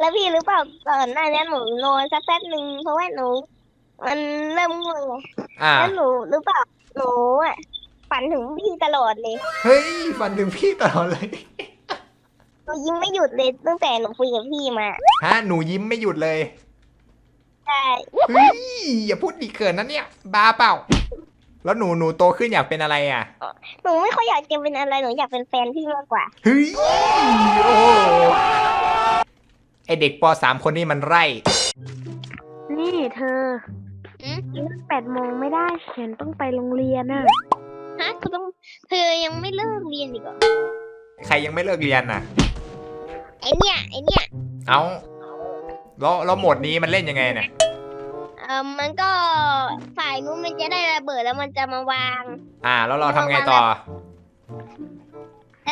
แล้วพี่รู้เปล่าก่อนหน้านี้หนูนอนสักแป๊บหนึ่งเพราะว่าหนู มันเริ่มง่วงไงอ่า แล้วหนูรู้เปล่าหนูอะฝันถึงพี่ตลอดเลยเฮ้ยฝันถึงพี่ตลอดเลย หนูยิ้มไม่หยุดเลยตั้งแต่หนูคุยกับพี่มาฮะ หนูยิ้มไม่หยุดเลย ใช่เฮ้ย อย่าพูดดีเกินนะเนี่ยบ้าเปล่า แล้วหนูหนูโตขึ้นอยากเป็นอะไรอะ หนูไม่ค่อยอยากจะเป็นอะไรหนูอยากเป็นแฟนพี่มากกว่า เฮ้ย โอ้ ไอเด็กปสามคนนี้มันไร่ นี่เธออืม เลิกแปดโมงไม่ได้ฉันต้องไปโรงเรียนน่ะ ฮะเธอต้องเธอยังไม่เลิกเรียนอีกเหรอใครยังไม่เลิกเรียนน่ะ ไอเนี่ยไอเนี่ยเอาแล้วแล้วโหมดนี้มันเล่นยังไงเนี่ย เออมันก็ฝ่ายนู้นมันจะได้ระเบิดแล้วมันจะมาวาง อ่า แล้วเราทำไงต่อ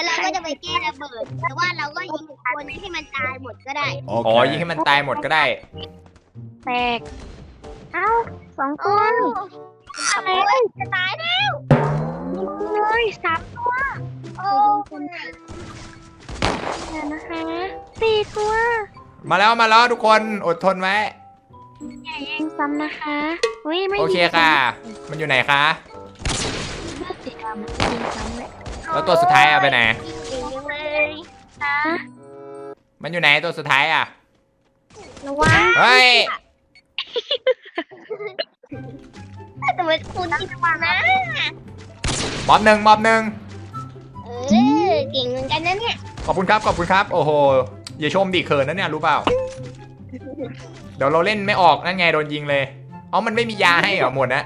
แล้วเราก็จะไปแก้ระเบิดหรือว่าเราก็ยิงคนให้มันตายหมดก็ได้อ๋อยิงให้มันตายหมดก็ได้ แตก เอ้าสองโอ้ตัวอะไรจะตายแล้วเลยสามตัวโอ้เดี๋ยวนะคะสี่ตัวมาแล้วมาแล้วทุกคนอดทนไว้อย่าแย่งซ้ำนะคะอุ้ยไม่โอเคค่ะ มันอยู่ไหนคะ เลือกสีดำยิงซ้ำเลย แล้วตัวสุดท้ายอะไปไหนเก่งจังเลยนะมันอยู่ไหนตัวสุดท้ายอะระวังเฮ้ย แต่มันคุณที่วางนะมอบหนึ่งมอบหนึ่งเออเก่งเหมือนกันนะเนี่ยขอบคุณครับ ขอบคุณครับ โอ้โห อย่าชมดิเขินนะเนี่ยรู้เปล่า เดี๋ยวเราเล่นไม่ออกนั่นไงโดนยิงเลย เอ๋อมันไม่มียาให้เหรอหมดนะ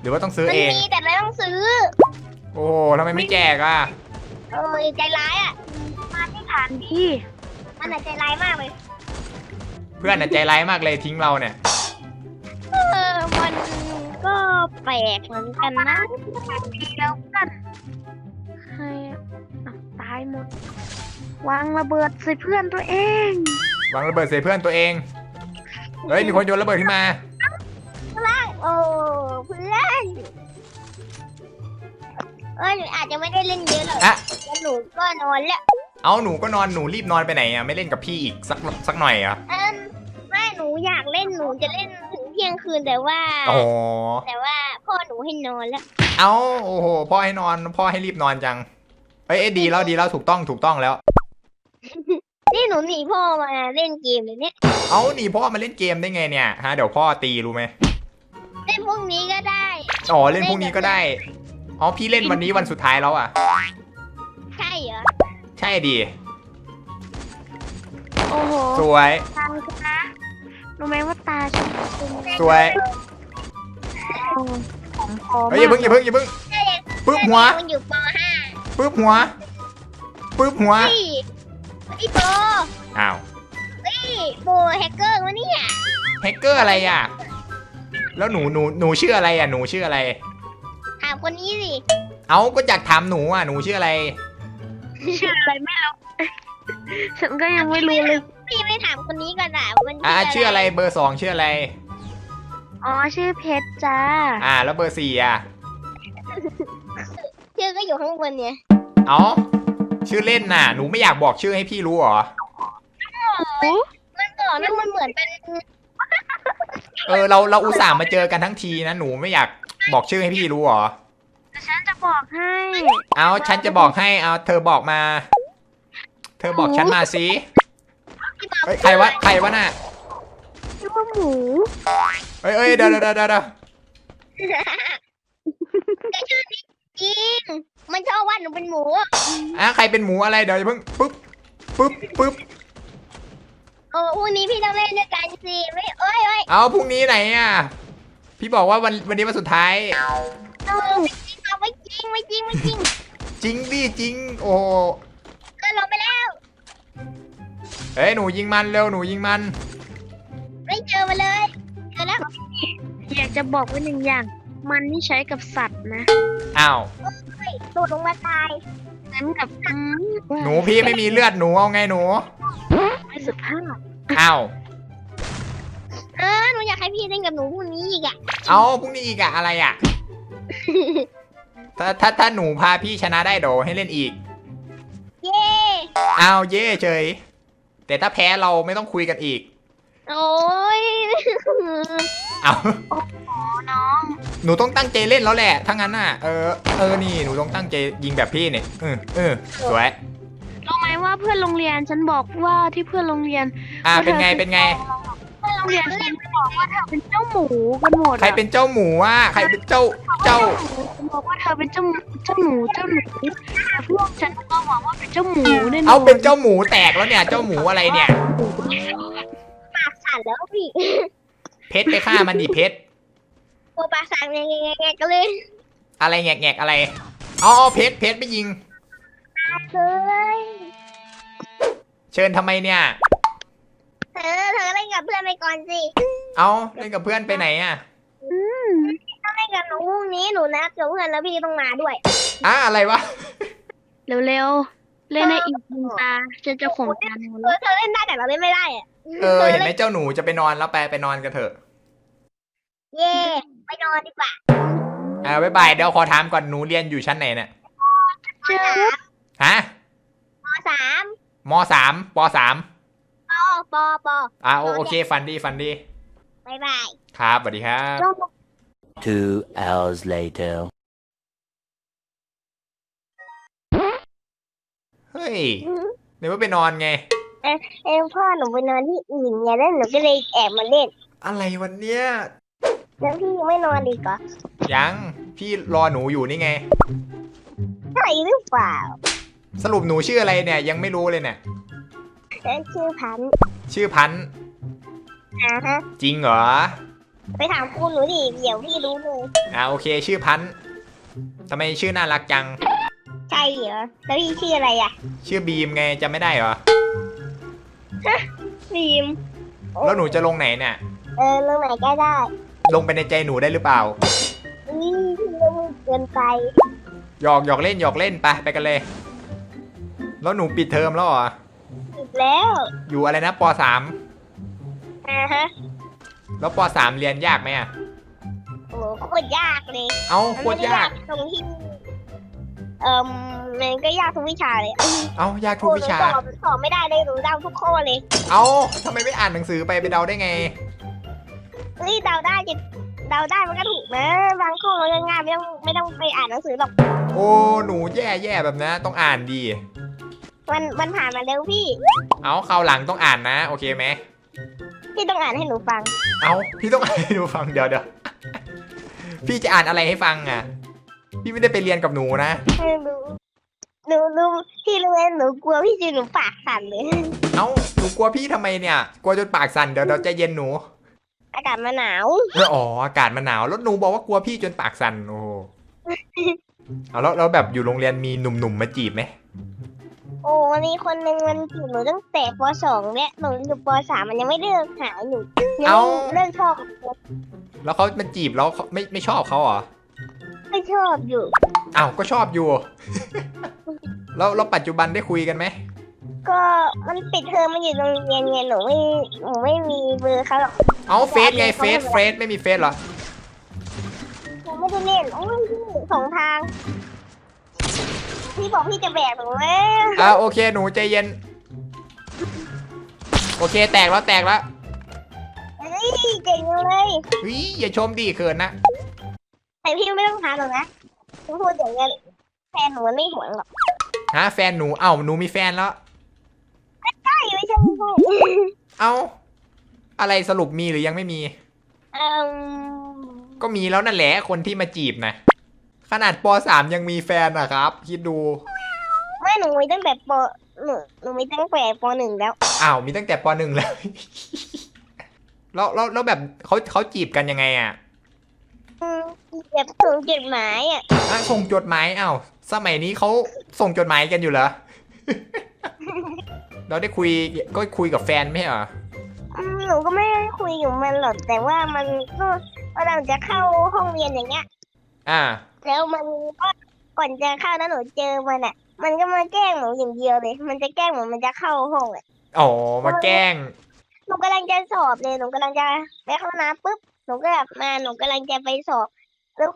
หรือว่าต้องซื้อมันเอง มีแต่ไม่ต้องซื้อ โอ้โหทำไมไม่แจกอะเออใจร้ายอะฐานดีมันอะใจร้ายมากเลย เพื่อนน่ะใจร้ายมากเลยทิ้งเราเนี่ยเออมันก็แปลกเหมือนกันนะดีแล้วกันใครอะอะตายหมด วางระเบิดใส่เพื่อนตัวเอง วางระเบิดใส่เพื่อนตัวเองเฮ้ยมีคนโยนระเบิดขึ้นมาโอ้เพื่อน เออหนูอาจจะไม่ได้เล่นเยอะหรอกอะ แล้วหนูก็นอนแล้วเอาหนูก็นอนหนูรีบนอนไปไหนอะไม่เล่นกับพี่อีกสักสักหน่อยอะเออไม่หนูอยากเล่นหนูจะเล่นถึงเที่ยงคืนแต่ว่า โอ้โหแต่ว่าพ่อหนูให้นอนแล้วเอาโอ้โหพ่อให้นอนพ่อให้รีบนอนจังเอ้ยเอ้ยดีแล้วดีแล้วถูกต้องถูกต้องแล้ว นี่หนูหนีพ่อมาเล่นเกมเลยเนี่ยเอาหนีพ่อมาเล่นเกมได้ไงเนี่ยฮะเดี๋ยวพ่อตีรู้ไหมเล่นพวกนี้ก็ได้ อ๋อเล่นพรุ่งนี้ก็ได้ อ๋อพี่เล่นวันนี้วันสุดท้ายแล้วอะ ใช่เหรอ ใช่ดีโอ้โหสวย ตาฉันนะรู้ไหมว่าตาฉันเป็นสวยของพอเฮ้ยอย่าเพิ่งอย่าเพิ่งอย่าเพิ่ง ปึ๊บหัว มันอยู่ปปึ๊บหัวปึ๊บหัว .5 พี่ไอ้โบอ้าวพี่โบแฮกเกอร์วะเนี่ยแฮกเกอร์อะไรอะ แล้วหนูหนูหนูชื่ออะไรอะหนูชื่ออะไรถาม คนนี้สิเอาก็อยากถามหนูอะหนูชื่ออะไร ชื่ออะไรไม่รู้ฉันก็ยังไม่รู้เลย พี่ไม่ถามคนนี้ก่อนอะมันอ่าชื่ออะไรเบอร์สองชื่ออะไร อ๋อชื่อเพชรจ้า อ่า แล้วเบอร์สี่อะ ชื่อก็อยู่ข้างบนเนี่ยเอาชื่อเล่นน่ะ หนูไม่อยากบอกชื่อให้พี่รู้เหรอ มันก่อนนั่นมันเหมือนเป็นเออเราเราอุตส่าห์มาเจอกันทั้งทีนะหนูไม่อยากบอกชื่อให้พี่รู้เหรอแต่ฉันจะ บอกให้เอาฉันจะบอกให้เอาเธอบอกมา เธอบอกฉันมาสิที่บอกเฮ้ยใครวะใครวะน่ะชื่อว่าหมูเอ้ยเอ้ยเดี๋ยวเดี๋ยวเดี๋ยวเดี๋ยวแต่ชื่อนี้จริงมันชอบว่าหนูเป็นหมูอะใครเป็นหมูอะไรเดี๋ยวอย่าเพิ่งปึ๊บปึ๊บปึ๊บโอ้พรุ่งนี้พี่ต้องเล่นด้วยกันสิไม่เอ้ยเอ้ยเอาพรุ่งนี้ไหนอะพี่บอกว่าวันวันนี้วันสุดท้ายเออไม่จริงเอา ไม่จริงไม่จริงไม่จริงจริงดิจริง โอ้โหก็ลงไปแล้วเฮ้ยหนูยิงมันเร็วหนูยิงมัน ไม่เจอมาเลยเจอแล้วอยากจะบอกไว้หนึ่งอย่าง มันนี่ใช้กับสัตว์นะอ้าว เฮ้ยโดดลงมาตายนั้นกับอืมหนูพี่ไม่มีเลือดหนูเอาไงหนู ไม่สุภาพอ้าว เออหนูอยากให้พี่เล่นกับหนูพรุ่งนี้อีกอะเอาพรุ่งนี้อีกอะอะไรอะ ถ้าถ้าถ้าหนูพาพี่ชนะได้เดี๋ยวให้เล่นอีก เย้อ้าวเย่เฉย แต่ถ้าแพ้เราไม่ต้องคุยกันอีก โอ้ยเอาน้อง หนูต้องตั้งใจเล่นแล้วแหละถ้างั้นน่ะ เออ เออ นี่ หนูต้องตั้งใจยิงแบบพี่เนี่ยเออเออสวย รู้ไหมว่าเพื่อนโรงเรียนฉันบอกว่าที่เพื่อนโรงเรียนอ่า เป็นไง เป็นไงเพื่อนโรงเรียนฉันบอกว่าเธอเป็นเจ้าหมูกันหมดอะใครเป็นเจ้าหมูอะใครเป็นเจ้าเจ้าฉันบอกว่าเธอเป็นเจ้าเจ้าหมูเจ้าหนูแต่พวกฉันก็บอกว่าเป็นเจ้าหมูแน่นอนเอาเป็นเจ้าหมูแตกแล้วเนี่ย เจ้าหมูอะไรเนี่ย ปากสั่นแล้วพี่เพชรไปฆ่ามันดิเพชรตัวปากสั่นไงไงไงก็เลยอะไรแงกแงกอะไรอ๋อเพชรเพชรไม่ยิงเฮ้ยเชิญทำไมเนี่ย เธอเธอเล่นกับเพื่อน ไปก่อนสิเอาเล่นกับเพื่อนไปไหนอะอืมถ้าเล่นกับหนูพรุ่งนี้หนูนัดกับเพื่อนแล้วพี่ต้องมาด้วยอะอะไรวะเร็วๆเล่นในอีกหนึ่งตาฉันจะข่มตาหนูเออเธอเล่นได้แต่เราเล่นไม่ได้อะเออเห็นไหมเจ้าหนูจะไปนอนแล้วไปไปนอนกันเถอะ เย่ไปนอนดีกว่าอ่าบ๊ายบายเดี๋ยวขอถามก่อนหนูเรียนอยู่ชั้นไหนเนี่ยเจอฮะปสามมสามปสาม ปปปอ่าโอโอเคฟันดีฟันดีบายบายครับสวัสดีครับ Two hours later. เฮ้ยเดี๋ยวว่าไปนอนไง เอ้พ่อหนูไปนอนที่อื่นไงแล้วหนูก็เลยแอบมาเล่น อะไรวันเนี้ยแล้วพี่ยังไม่นอนดีกว่ายังพี่รอหนูอยู่นี่ไง ใช่หรือเปล่า สรุปหนูชื่ออะไรเนี่ยยังไม่รู้เลยเนี่ย ฉันชื่อพันธุ์ชื่อพันธุ์นะฮะจริงเหรอ ไปถามครูหนูดิเดี๋ยวพี่รู้เลยอ่าโอเค ชื่อพันธุ์ทำไมชื่อน่ารักจัง ใช่เหรอแล้วพี่ชื่ออะไรอะชื่อบีมไงจำไม่ได้เหรอ ฟิล์มแล้วหนูจะลงไหนเนี่ย เออเรื่องไหนก็ได้ลงไปในใจหนูได้หรือเปล่า นี่พี่เรื่องเกินไปหยอกหยอกเล่นหยอกเล่นไปไปกันเลย แล้วหนูปิดเทอมแล้วเหรออีก แล้วอยู่อะไรนะปสามอ่าฮะแล้วปสามเรียนยากไหมอะโอ้โหโคตรยากเลยเอ้ามันโคไม่ตรได้ยากตรงที่เอ่อมันก็ยากทุกวิชาเลยเอ้ายากทุกวิชา โอ้หนูสอบสอบไม่ได้เลยหนูเดาทุกข้อเลยเอ้าทำไมไม่อ่านหนังสือไปไปเดาได้ไง เฮ้ยเดาได้จะเดาได้มันก็ถูกนะบางข้อมันก็ง่ายไม่ต้องไม่ต้องไปอ่านหนังสือหรอกโอ้หนูแย่แย่แบบนะ ต้องอ่านดี มันมันผ่านมาเร็วพี่ เอาคราวหลังต้องอ่านนะ โอเคไหมพี่ต้องอ่านให้หนูฟัง เอาพี่ต้องอ่านให้หนูฟังเดี๋ยวเดี๋ยวพี่จะอ่านอะไรให้ฟังอะ พี่ไม่ได้ไปเรียนกับหนูนะให้หนูหนูรู้พี่รู้ไหมหนูกลัวพี่จีหนูปากสั่นเลย เอ้าหนูกลัวพี่ทำไมเนี่ย กลัวจนปากสั่นเดี๋ยวเดี๋ยวใจเย็นหนูอากาศมันหนาว เอออ๋ออากาศมันหนาวแล้วหนูบอกว่ากลัวพี่จนปากสั่นโอ้โหเอาแล้วแล้วแบบอยู่โรงเรียนมีหนุ่มๆมาจีบไหม โอ้วันนี้คนหนึ่งมันจีบหนูตั้งแต่ปสองและหนูอยู่ปสามมันยังไม่เลิกหาหนูยังไม่เลิกชอบแล้วเขามาจีบแล้วเขาไม่ไม่ชอบเขาเหรอไม่ชอบอยู่ อ้าวก็ชอบอยู่ แล้วแล้วปัจจุบันได้คุยกันไหมก็มันปิดเทอมมันอยู่โรงเรียนไงหนูไม่หนูไม่มีเบอร์เขาหรอกเอาเฟซไงเฟซเฟซไม่มีเฟซเหรอหนูไม่ได้เล่นโอ้ยพี่สองทาง พี่บอกพี่จะแบกหนูไหมอ่าโอเคหนูใจเย็น โอเคแตกแล้วแตกแล้วเฮ้ยเก่งเลยเฮ้ยอย่าชมดิเขินนะ แต่พี่ไม่ต้องทานหรอกนะพี่พูดอย่างนี้นแฟนหนูมันไม่หวงหรอกฮะแฟนหนู เอ้าหนูมีแฟนแล้ว ใช่ไม่ใช่ไม่ใช่เอ้า อะไรสรุปมีหรือยังไม่มี เอ่มก็มีแล้วนั่นแหละคนที่มาจีบนะ ขนาดปสามยังมีแฟนนะครับ คิดดู ไม่หนูมีตั้งแต่ปหนูหนูมีตั้งแต่ปหนึ่งแล้วอ้าวมีตั้งแต่ปหนึ่งแล้ว แล้วแล้วแล้วแบบเขาเขาจีบกันยังไงอะอืมแบบส่งจดหมายอะอะส่งจดหมายอ้าวสมัยนี้เขาส่งจดหมายกันอยู่เหรอ เราได้คุยก็คุยกับแฟนไม่ใช่เหรอ อืมหนูก็ไม่ได้คุยกับมันหรอกแต่ว่ามันก็กำลังจะเข้าห้องเรียนอย่างเงี้ย อ่า แล้วมันก็ก่อนจะเข้านะหนูเจอมันอะ มันก็มาแกล้งหนูอย่างเดียวเลย มันจะแกล้งเหมือนมันจะเข้าห้องอะอ๋อมาแกล้งหนูกำลังจะสอบเลยหนูกำลังจะไปเข้าน้ำปุ๊บหนูก็แบบมาหนูกำลังจะไปสอบแล้ว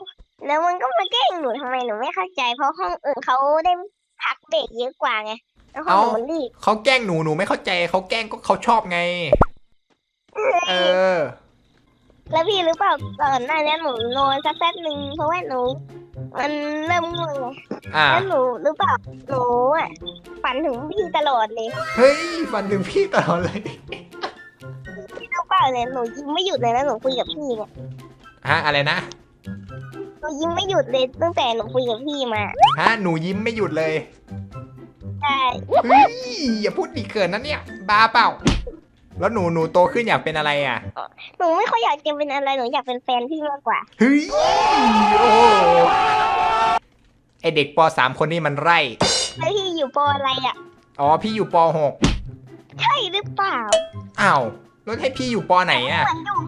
แล้วมันก็มาแกล้งหนูทำไมหนูไม่เข้าใจ เพราะห้องอื่นเขาได้พักเบรกเยอะกว่าไงแล้วเขาหนูมันรีบเขาแกล้งหนูหนูไม่เข้าใจเขาแกล้งก็เขาชอบไง เออ แล้วพี่รู้เปล่าก่อนหน้านี้หนูนอนสักแป๊บหนึ่งเพราะว่าหนู มันเริ่มง่วงไงอ่าแล้วหนูรู้เปล่าหนูอะฝันถึงพี่ตลอดเลยเฮ้ยฝันถึงพี่ตลอดเลยพี่รู้เปล่าเนี่ยหนูยิ้มไม่หยุดเลยนะหนูคุยกับพี่เนี่ยฮะอะไรนะหนูยิ้มไม่หยุดเลยตั้งแต่หนูคุยกับพี่มาฮะหนูยิ้มไม่หยุดเลยใช่เฮ้ยอย่าพูดดีเกินนะเนี่ยบ้าเปล่า แล้วหนูหนูโตขึ้นอยากเป็นอะไรอะหนูไม่ค่อยอยากจะเป็นอะไรหนูอยากเป็นแฟนพี่มากกว่าเฮ้ยโอ้ไอเด็กปสามคนนี้มันไร่แล้วพี่อยู่ปออะไรอะอ๋อพี่อยู่ปหกใช่หรือเปล่าอ้าวแล้วให้พี่อยู่ปไหนอะเหมือนอยู่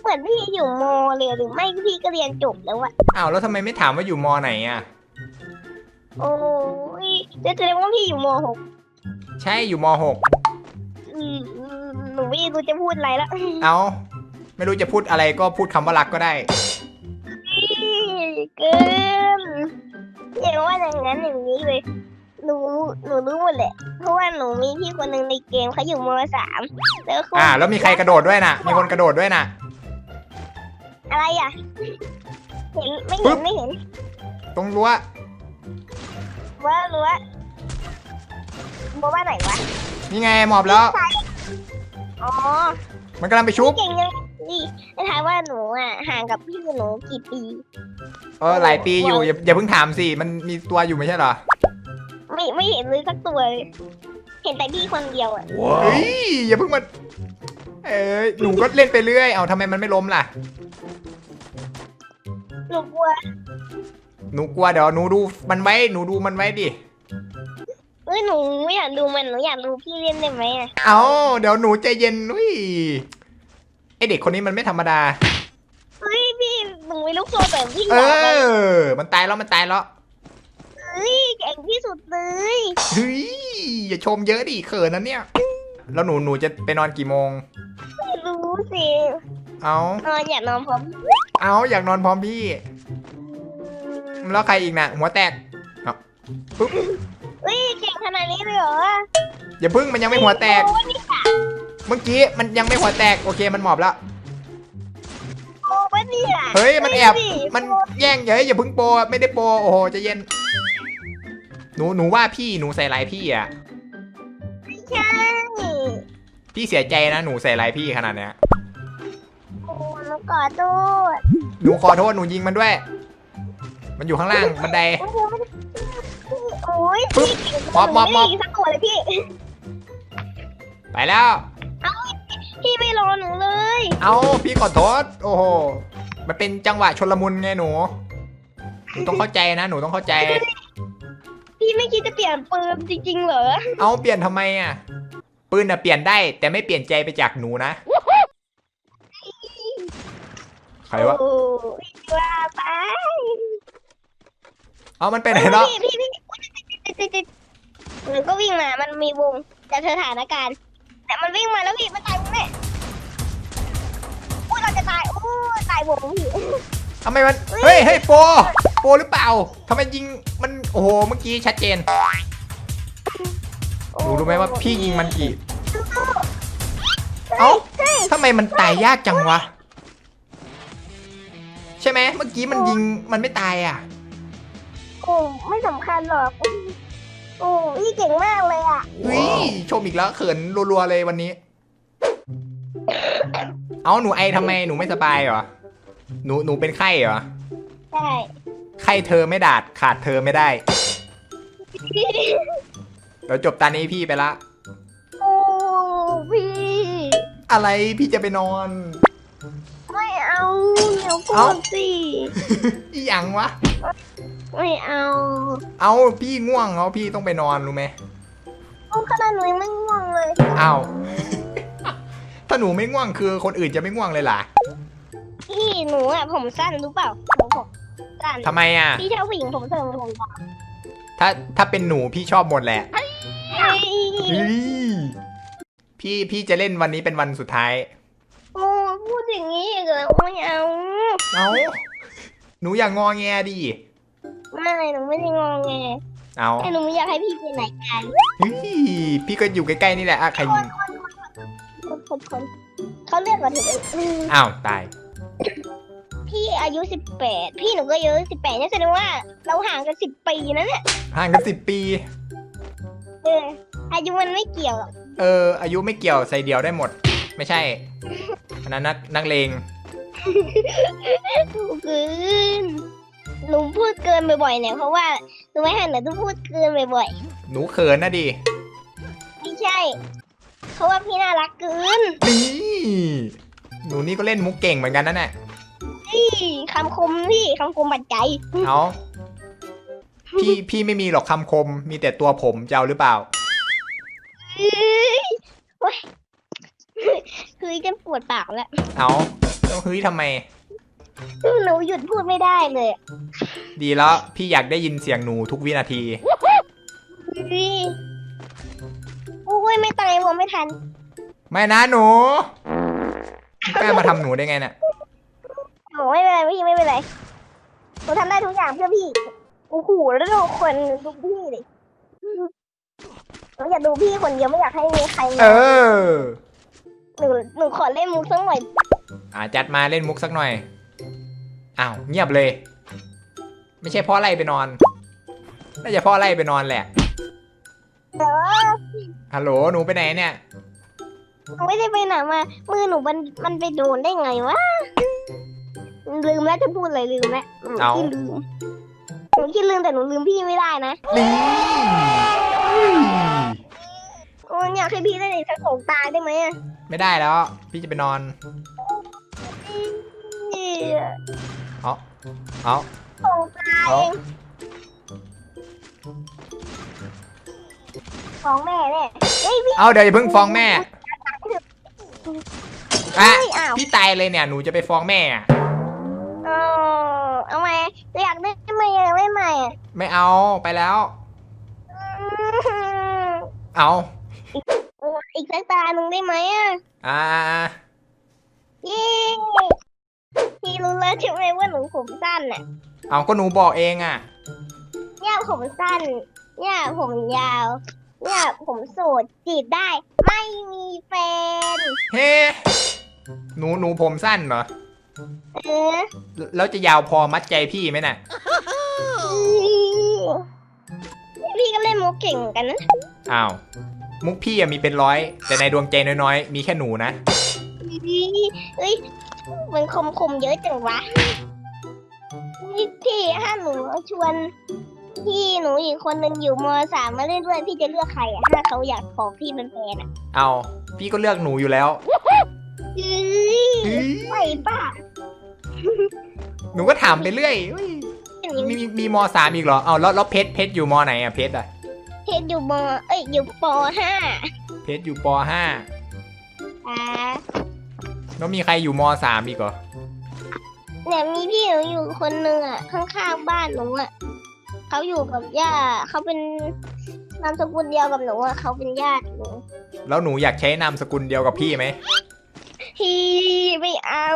เหมือนพี่อยู่มอเลยหรือไม่พี่ก็เรียนจบแล้วอะอ้าวแล้วทำไมไม่ถามว่าอยู่มไหนอะโอ้ยจะแสดงว่าพี่อยู่มหกใช่อยู่มหกอืม หนูไม่รู้จะพูดอะไรแล้วเอาไม่รู้จะพูดอะไรก็พูดคำว่ารักก็ได้ เกินอย่าว่าอย่างนั้นอย่างนี้เลย หนู หนูรู้หมดแหละ เพราะว่าหนูมีพี่คนหนึ่งในเกมเขาอยู่มสามแล้วเขาอ่า แล้วมีใครกระโดดด้วยน่ะ มีคนกระโดดด้วยน่ะ อะไรอะ เห็นไม่ปึ๊เห็นบไม่เห็นตรงรั้วว่ารู้ว่าบอกว่าไหนวะนี่ไงหมอบแล้ว อ๋อมันกำลังไปชุบ เก่งยังดีจะถามว่าหนูอะห่างกับพี่หนูกี่ปี เออหลายปีอยู่อย่าอย่าเพิ่งถามสิ มันมีตัวอยู่ไม่ใช่เหรอไม่ไม่เห็นเลยสักตัวเลยเห็นแต่พี่คนเดียวอะเฮ้ยอย่าเพิ่งมาเอ้ยหนูก็เล่นไปเรื่อย เอาทำไมมันไม่ล้มล่ะ หนูกลัวหนูกลัวเดี๋ยวหนูดูมันไว้หนูดูมันไว้ดิเอ้ ยหนูไม่อยากดูมันหนูอยากดูพี่เล่นได้ไหมอะเอาเดี๋ยวหนูใจเย็นนุ้ยไอเด็กคนนี้มันไม่ธรรมดา เฮ้ยพี่หนูไม่รู้ตัวแบบพี่เอหรอกเลยอมันตายแล้วมันตายแล้วเฮ้ยเก่งที่สุดเลยเฮ้ยอย่าชมเยอะดิเขินนะเนี่ย แล้วหนูหนูจะไปนอนกี่โมง ไม่รู้สิเอานอนอยากนอนพร้อมเอาอยากนอนพร้อมพี่ แล้วใครอีกนะหัวแตกเอาปุ๊บ เฮ้ยเก่งขนาดนี้เลยเหรออย่าพึ่งมันยังไม่หัวแตก โอ้นี่ค่ะเมื่อกี้มันยังไม่หัวแตกโอเคมันหมอบแล้ว โอ้ปะเนี่ยเฮ้ยมันแอบเฮ้ยมันแย่งเฮ้ยอย่าเพึ่งโปรไม่ได้โปรโอ้โหใจะเย็น หนูหนูว่าพี่หนูใส่ลายพี่อะใช่พี่เสียใจนะหนูใส่ลายพี่ขนาดเนี้ยโอ้หนูขอโทษหนูขอโทษหนูยิงมันด้วย มันอยู่ข้างล่างบันได โอ้โหโอ้ยปึ๊บพี่เก่งมอบมอบมอบหนูไได้ยิงสักตัวเลยพี่ ไปแล้วพี่ไม่รอหนูเลย เอาพี่ขอโทษ โอ้โห มันเป็นจังหวะชนลมุนไงหนู หนูต้องเข้าใจนะ หนูต้องเข้าใจ พี่ไม่คิดจะเปลี่ยนปืนจริง ๆ เหรอ เอาเปลี่ยนทำไมอะ ปืนอะเปลี่ยนได้ แต่ไม่เปลี่ยนใจไปจากหนูนะ ใครวะ โอ้ยว่าไปเอามันไปไหนแล้วพี่พี่พี่ ติดติดติดหนูก็วิ่งมา มันมีวงจากสถานการณ์ แต่มันวิ่งมาแล้วพี่ มันตายวงแน่อุ้ยเราจะตายอู้ตายวงพี่ ทำไมมัน เฮ้ยเฮ้ยโปรโปรหรือเปล่าทำไมยิงมัน โอ้โห เมื่อกี้ชัดเจนหนูรู้ไหมว่าพี่ยิงมันกี่ เอ้าทำไมมันตายยากจังวะ ใช่ไหมเมื่อกี้มันยิงมันไม่ตายอะ โอ้ไม่สำคัญหรอก โอ้พี่เก่งมากเลยอะเฮ้ยชมอีกแล้วเขินรัวๆเลยวันนี้ เอาหนูไอทำไมหนูไม่สบายเหรอ หนูหนูเป็นไข้เหรอ ใช่ไข้เธอไม่ดาดขาดเธอไม่ได้ เดี๋ยวจบตานี้พี่ไปละ โอ้พี่อะไรพี่จะไปนอน ไม่เอาเดี๋ยวพูเอ้าดสิ อีหยังวะ ไม่เอาเอาพี่ง่วงเอาพี่ต้องไปนอนรู้ไหมโอ้ขนาดหนูยังไม่ง่วงเลย เอาถ้าหนูไม่ง่วงคือคนอื่นจะไม่ง่วงเลยล่ะพี่หนูอะผมสั้นรู้เปล่าผมผมสั้นทำไมอะ พี่ชอบผู้หญิงผมสั้นผมยาวถ้าถ้าเป็นหนูพี่ชอบหมดแหละเฮ้ยเฮ้ยพี่พี่จะเล่นวันนี้เป็นวันสุดท้ายโอ้พูดอย่างนี้อีกเหรอไม่เอาเอาหนูอย่างงอแงดิ ไม่หนูไม่ได้งองแงเอาแต่หนูไม่อยากให้พี่ไปไหนกันเฮ้ยพี่ก็อยู่ใกล้ๆนี่แหละอะใครยิงคนคนคนเขาเลือกมาถึงอืมอ้าวตาย พี่อายุสิบแปดพี่หนูก็อายุสิบแปดนี่แสดงว่าเราห่างกันสิบปีนะเนี่ยห่างกันสิบปี เอออายุมันไม่เกี่ยวหรอกเออ อายุไม่เกี่ยวใส่เดียวได้หมด ไม่ใช่อันนั้นนักนักเลงเกิน หนูพูดเกินบ่อยๆเนี่ยเพราะว่าหนูไม่หันหนูต้องพูดเกินบ่อยหนูเขินนะดิ ๆไม่ใช่เพราะว่าพี่น่ารักเกินนี่หนูนี่ก็เล่นมุกเก่งเหมือนกันนะเนี่ยพี่คำคมพี่คำคมบัดใจเอาพี่พี่ไม่มีหรอกคำคม มีแต่ตัวผมจะเอาหรือเปล่า เอ้ยโอ๊ยคือจะปวดปากแล้วเอาต้องเฮ้ยทำไม หนูหยุดพูดไม่ได้เลย ดีแล้ว พี่อยากได้ยินเสียงหนูทุกวินาทีพี่โอ้ยไม่ตายผมไม่ทัน ไม่นะหนูกล้ามาทำหนูได้ไงเนี่ยโอ้ไม่เป็นไรพี่ไม่เป็นไรหนูทำได้ทุกอย่างเพื่อพี่โอ้โหแล้วดูคนดูพี่เลยหนูอยากดูพี่คนเดียวไม่อยากให้มีใครเอมาอหนูหนูขอเล่นมุกสักหน่อย อ่าจัดมาเล่นมุกสักหน่อย อ้าวเงียบเลย ไม่ใช่เพ่อไล่ไปนอน น่าจะเพ่อไล่ไปนอนแหละ เดี๋ยวฮัลโหล หนูไปไหนเนี่ยหนูไม่ได้ไปไหนมา มือหนูมันมันไปโดนได้ไงวะ ลืมแล้วจะพูดอะไรลืมแล้วหนูเอาขี้ลืม หนูขี้ลืมแต่หนูลืมพี่ไม่ได้นะนี่โอ้ยอยากให้พี่ได้สักสองตาได้ไหมอะไม่ได้แล้ว พี่จะไปนอน เออเอาเอา สองตาเอาเองของแม่เนี่ยเฮ้ยพี่เอาเดี๋ยวอย่าเพิ่งฟ้องแม่ อะเฮ้ยอ้าวพี่ตายเลยเนี่ย หนูจะไปฟ้องแม่อะเออเอาไหมอยากได้ไหมอยากได้ไหมอะไม่เอา ไปแล้ว เอาเอออีกสักตาหนึ่งได้ไหมอะอ่าเย้พี่รู้แล้วใช่ไหมว่าหนูผมสั้นน่ะ เอาก็หนูบอกเองอะ เนี่ยผมสั้น เนี่ยผมยาว เนี่ยผมโสดจีบได้ ไม่มีแฟน เฮ้ หนูหนูผมสั้นเหรอ เออแล้วจะยาวพอมัดใจพี่ไหมน่ะ พี่ก็เล่นมุกเก่งเหมือนกันนะอ้าว มุกพี่อะมีเป็นร้อย แต่ในดวงใจน้อยๆ มีแค่หนูนะเอ้ยมันคมคมๆเยอะจังวะ พี่พี่ถ้าหนูชวนพี่หนูอีกคนหนึ่งอยู่มสามมาเล่นด้วยพี่จะเลือกใครอะถ้าเขาอยากขอพี่เป็นแฟนอะเอาพี่ก็เลือกหนูอยู่แล้วเฮ้ยเฮ้ยไม่ป้าหนูก็ถามไปเรื่อยเฮ้ยมีมีมีมสามอีกเหรอเอาแล้วแล้วเพชรเพชรอยู่มไหนอะเพชรอะเพชรอยู่มเอ้ยอยู่ปห้าเพชรอยู่ปห้าอ่าแล้วมีใครอยู่มสามอีกเหรอ เนี่ยมีพี่หนูอยู่คนหนึ่งอะ ข้างๆบ้านหนูอะเขาอยู่กับย่าเขาเป็นนามสกุลเดียวกับหนูอะเขาเป็นญาติหนูแล้วหนูอยากใช้นามสกุลเดียวกับพี่ไหมพี่ไม่เอา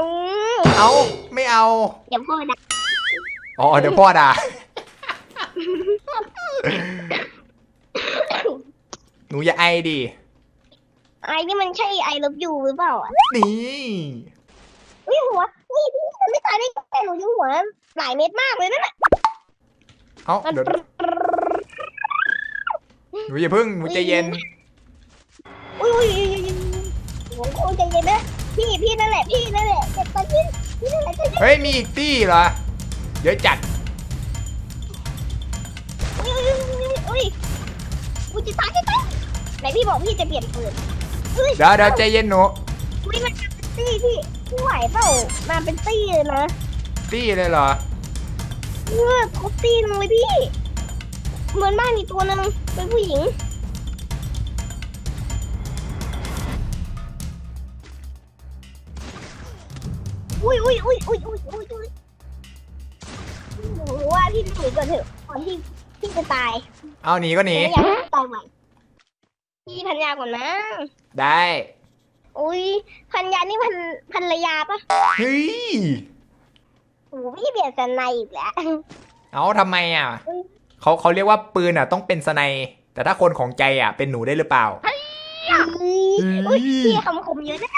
เอาไม่เอาเดี๋ยวพ่อด่าอ๋อเดี๋ยวพ่อด่าหนูอย่าไอดิไอ้นี่มันใช่ไอ้ลบยูหรือเปล่าอะนี่นี่หัว นี่พี่มันไม่ตายได้ไงหนูอยู่หัวหลายเม็ดมากเลยนั่นแหละเอาเดี๋ยวหนูอย่าเพิ่งหนูใจเย็น อุ้ยอุ้ยอุ้ยอุ้ยอุ้ยโอ้ยใจเย็นนะพี่พี่นั่นแหละพี่นั่นแหละเจ็บตอนพี่พี่นั่นแหละใจเย็นเฮ้ยมีอีกตี้เหรอ เดี๋ยวจัด อุ้ยอุ้ยอุ้ยอุ้ยอุ้ยจะตายจะตายไหนพี่บอกพี่จะเปลี่ยนปืนอุ้ยเดี๋ยวเดี๋ยวใจเย็นหนู อุ้ยมันมาเป็น ตี้พี่พี่ไหวเปล่ามาเป็นตี้เลยนะตี้เลยเหรอเออครบตี้นึงเลยพี่ เหมือนบ้านมีตัวนึงเป็นผู้หญิง อุ้ยอุ้ยอุ้ยอุ้ยอุ้ยอุ้ยอุ้ยหนูว่าพี่หนีก่อนเถอะก่อนที่พี่จะตายเอาหนีก็หนีไม่อยากให้ตายใหม่พี่พันยาก่อนนะได้ อุ้ยพันยานี่พันพันรยาปะเฮ้ย โอ้พี่เปลี่ยนสันในอีกแล้ว เอาทำไมอะเขาเขาเรียกว่าปืนอะ ต้องเป็นสไนด์แต่ถ้าคนของใจอะ เป็นหนูได้หรือเปล่าเฮ้ยอุ๊ยพี่คำคมเยอะนะ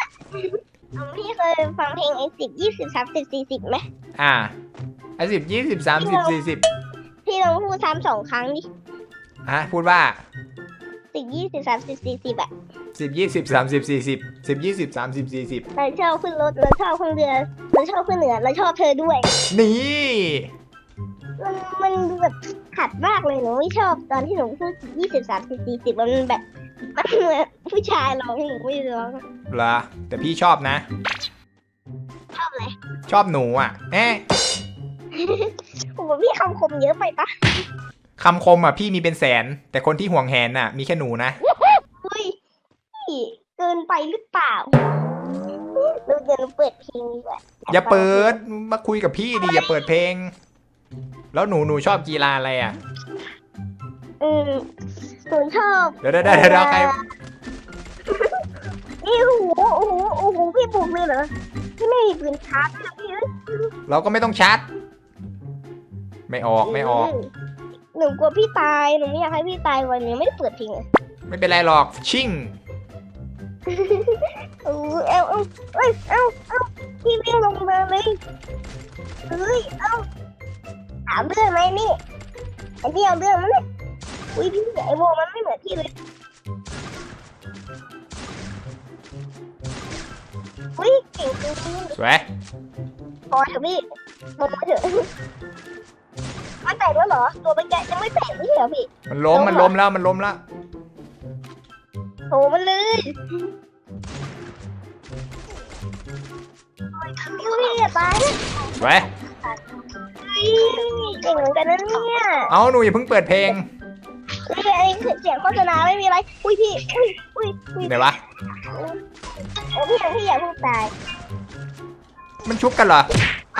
เอาพี่เคยฟังเพลงไอ้สิบยี่สิบสามสิบสี่สิบไหมอ่าไอ้สิบยี่สิบสามสิบสี่สิบพี่ลองพูดซ้ำสองครั้งดิอะพูดว่าสิบยี่สิบสามสิบสี่สิบอะ สิบยี่สิบสามสิบสี่สิบสิบยี่สิบสามสิบสี่สิบเราชอบขึ้นรถเราชอบขึ้นเรือเราชอบขึ้นเหนือเราชอบเธอด้วย นี่ มันมันดูแบบขัดมากเลยหนูไม่ชอบตอนที่หนูพูดยี่สิบสามสิบสี่สิบมันแบบมันเหมือนผู้ชายร้องหนูไม่ร้องเหรอแต่พี่ชอบนะ ชอบเลยชอบหนูอะเอ๊ะผมว่าพี่คำคมเยอะไปปะคำคมอะพี่มีเป็นแสน แต่คนที่ห่วงแหนน่ะ มีแค่หนูนะเฮ้ยพี่เกิ นไปหรือเปล่าเราเดี๋ยวเราเปิดเพลงดีกว่าอย่าเปิดมาคุยกับพี่ดิอย่าเปิดเพลง แล้วหนูหนูชอบกีฬาอะไรอะอืมหนูชอบเดี๋ยวเดี๋ยวเดี๋ยวเดี๋ยวใครนี่โอ้โหโอ้โหโอ้โหพี่บุกเลยเหรอพี่ไม่มีปืนชาร์จด้วยเหรอพี่เอ้ยเราก็ไม่ต้องชาร์จไม่ออกไม่ออก หนูกลัวพี่ตายหนูไม่อยากให้พี่ตายวันนี้ไม่ได้เปิดเพลงเลย ไม่เป็นไรหรอกชิ่ง เออเอ้าเอ้าเอ้ยเอ้าเอ้าพี่วิ่งลงมาเลยเฮ้ยเอ้าถามเรื่องไหมนี่ไอ้พี่เอาเรื่องมั้ยเนี่ยอุ้ยพี่ไอ้โบมันไม่เหมือนพี่เลยอุ้ยเก่งจริงสวยพอเถอะพี่ลงมาเถอะมันแตกแล้วเหรอตัวมันแกะยังไม่แตกไม่ใช่เหรอพี่มันล้มมันล้มแล้วมันล้มแล้วโถ มันเลยพี่พี่อย่าตายนะสวยเฮ้ยเก่งเหมือนกันนะเนี่ยเอาหนูอย่าเพิ่งเปิดเพลงเฮ้ยอันนี้คือเสียงโฆษณาไม่มีอะไร อุ้ยพี่อุ้ยอุ้ยอุ้ยไหนวะโอ้พี่พี่อย่าเพิ่งตาย มันชุบกันเหรอ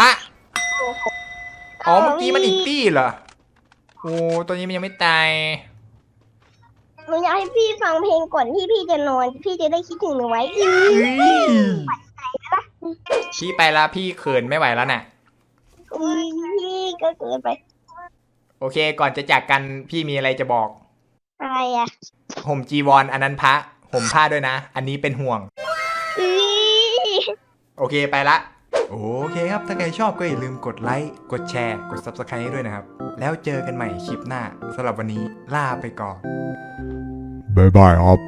อะ อ๋อเมื่อกี้มันอีกตี้เหรอ โอ้ตัวนี้มันยังไม่ตาย หนูอยากให้พี่ฟังเพลงก่อนที่พี่จะนอน พี่จะได้คิดถึงหนูไว้อื้อพี่ไปละพี่เขินไม่ไหวแล้วน่ะ อุ้ยพี่ก็เกินไป โอเค ก่อนจะจากกันพี่มีอะไรจะบอก อะไรอะห่มจีวรออันนั้นพระห่มผ้าด้วยนะ อันนี้เป็นห่วง อุ้ยโอเคไปละ โอเคครับ ถ้าใครชอบก็อย่าลืมกดไลค์ กดแชร์ กด Subscribe ให้ด้วยนะครับ แล้วเจอกันใหม่คลิปหน้าสำหรับวันนี้ลาไปก่อน บ๊ายบายครับ